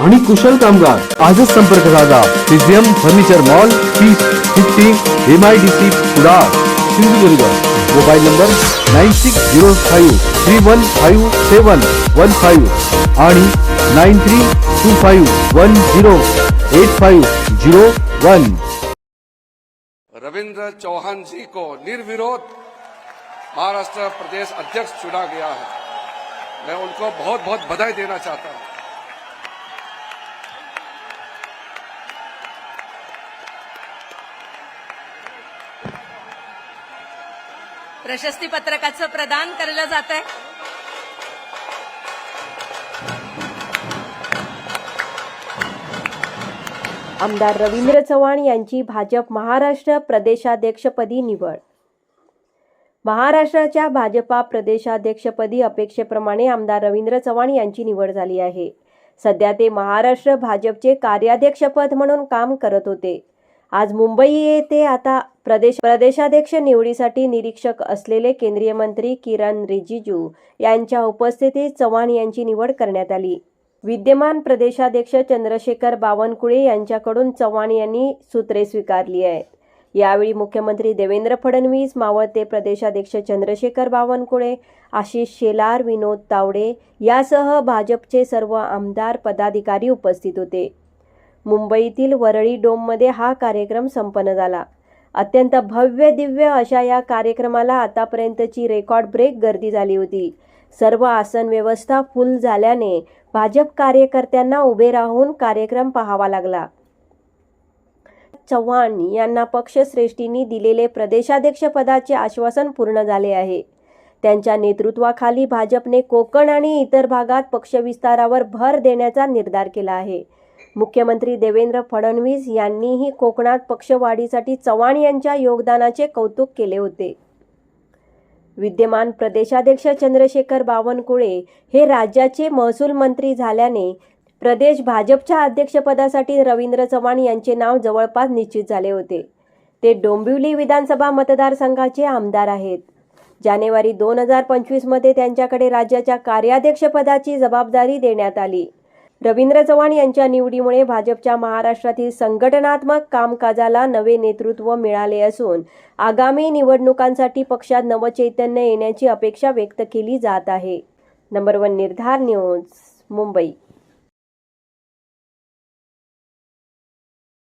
आणि कुशल कामगार. आजच संपर्क साधा. पिझियम furniture mall piece fifty M I D C Kudal Sindhudurg. Mobile number nine six zero five three one five seven one five आणि nine three two five one zero eight five zero one Ravindra Chauhan ji को निर्विरोध महाराष्ट्र प्रदेश अध्यक्ष चुना गया है। मैं उनको बहुत बहुत बधाई देना चाहता हूँ। प्रशस्ती पत्रकाचं प्रदान केलं जात आहे आमदार रवींद्र चव्हाण यांची भाजप महाराष्ट्र प्रदेशाध्यक्षपदी निवड. महाराष्ट्राच्या भाजपा प्रदेशाध्यक्षपदी अपेक्षेप्रमाणे आमदार रवींद्र चव्हाण यांची निवड झाली आहे. सध्या ते महाराष्ट्र भाजपचे कार्याध्यक्षपद म्हणून काम करत होते. आज मुंबई येथे आता प्रदेश प्रदेशाध्यक्ष निवडीसाठी निरीक्षक असलेले केंद्रीय मंत्री किरण रिजिजू यांच्या उपस्थितीत चव्हाण यांची निवड करण्यात आली. विद्यमान प्रदेशाध्यक्ष चंद्रशेखर बावनकुळे यांच्याकडून चव्हाण यांनी सूत्रे स्वीकारली आहेत. यावेळी मुख्यमंत्री देवेंद्र फडणवीस मावळते प्रदेशाध्यक्ष चंद्रशेखर बावनकुळे आशिष शेलार विनोद तावडे यासह भाजपचे सर्व आमदार पदाधिकारी उपस्थित होते. मुंबईतील वरळी डोममध्ये हा कार्यक्रम संपन्न झाला. अत्यंत भव्य दिव्य अशा या कार्यक्रमाला आतापर्यंतची रेकॉर्ड ब्रेक गर्दी झाली होती. सर्व आसन व्यवस्था फुल झाल्याने भाजप कार्यकर्त्यांना उभे राहून कार्यक्रम पाहावा लागला. चव्हाण यांना पक्षश्रेष्ठींनी दिलेले प्रदेशाध्यक्षपदाचे आश्वासन पूर्ण झाले आहे. त्यांच्या नेतृत्वाखाली भाजपने कोकण आणि इतर भागात पक्षविस्तारावर भर देण्याचा निर्धार केला आहे. मुख्यमंत्री देवेंद्र फडणवीस यांनीही कोकणात पक्षवाढीसाठी चव्हाण यांच्या योगदानाचे कौतुक केले होते. विद्यमान प्रदेशाध्यक्ष चंद्रशेखर बावनकुळे हे राज्याचे महसूल मंत्री झाल्याने प्रदेश भाजपच्या अध्यक्षपदासाठी रवींद्र चव्हाण यांचे नाव जवळपास निश्चित झाले होते. ते डोंबिवली विधानसभा मतदारसंघाचे आमदार आहेत. जानेवारी दोन हजार पंचवीसमध्ये त्यांच्याकडे राज्याच्या कार्याध्यक्षपदाची जबाबदारी देण्यात आली. रवींद्र चव्हाण यांच्या निवडीमुळे भाजपच्या महाराष्ट्रातील संघटनात्मक कामकाजाला नवे नेतृत्व मिळाले असून आगामी निवडणुकांसाठी पक्षात नवचैतन्य येण्याची अपेक्षा व्यक्त केली जात आहे. Number one Nirdhar news Mumbai.